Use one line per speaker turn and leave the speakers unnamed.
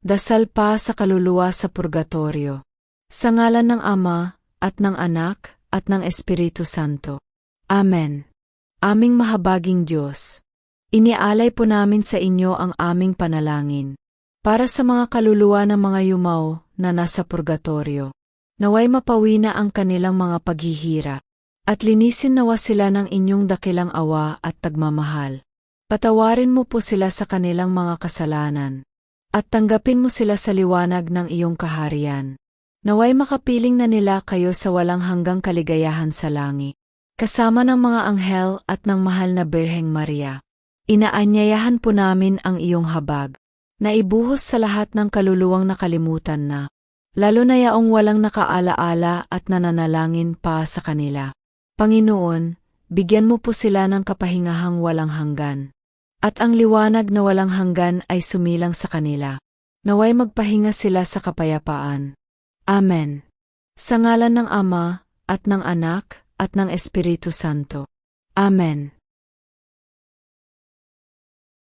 Dasal pa sa kaluluwa sa purgatorio. Sa ngalan ng Ama, at ng Anak, at ng Espiritu Santo. Amen. Aming mahabaging Diyos. Inialay po namin sa inyo ang aming panalangin. Para sa mga kaluluwa ng mga yumaw na nasa purgatorio. Naway mapawi na ang kanilang mga paghihira. At linisin nawa sila ng inyong dakilang awa at tagmamahal. Patawarin mo po sila sa kanilang mga kasalanan. At tanggapin mo sila sa liwanag ng iyong kaharian. Naway makapiling na nila kayo sa walang hanggang kaligayahan sa langit. Kasama ng mga anghel at ng mahal na Birheng Maria. Inaanyayahan po namin ang iyong habag. Na ibuhos sa lahat ng kaluluwang nakalimutan na. Lalo na yaong walang nakaalaala at nananalangin pa sa kanila. Panginoon, bigyan mo po sila ng kapahingahang walang hanggan. At ang liwanag na walang hanggan ay sumilang sa kanila. Naway magpahinga sila sa kapayapaan. Amen. Sa ngalan ng Ama, at ng Anak, at ng Espiritu Santo. Amen.